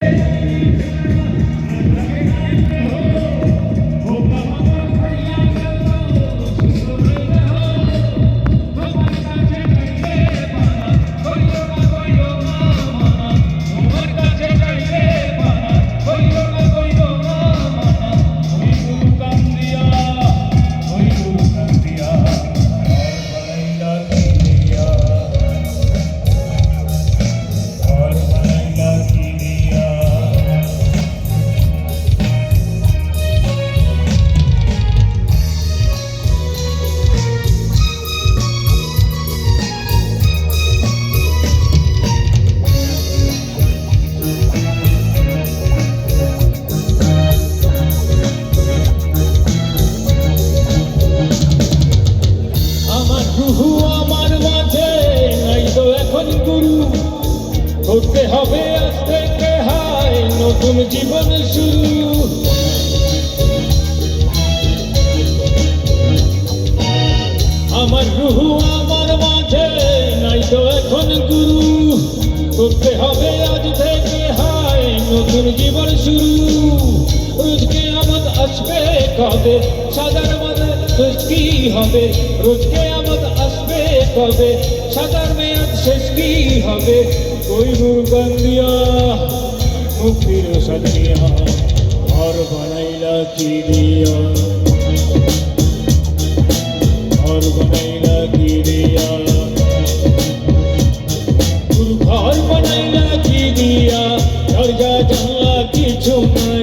আমার প্রভু আমার মাঝে। নাই তো এখন গুরু। করতে হবে আজ থেকে হায়, নতুন জীবন শুরু। আমার রুহু আমার মাঝে, নাই তো এখন গুরু। করতে হবে আজ থেকে হায়, নতুন জীবন শুরু। রোজকে আমদ আসবে কবে? মাঝে শেষ কি হবে? রোজ কেয়ামত আসবে কবে? সাঁতার মেয়াদ শেষ কি হবে? কৈরুর গান্ধিয়া মুক্তির সাদিয়া ঘর বানাইলা কি দিয়া? ঘর বানাইলা কি দিয়া? ঘর বানাইলা কি দিয়া? দরজা জানলা কিছু না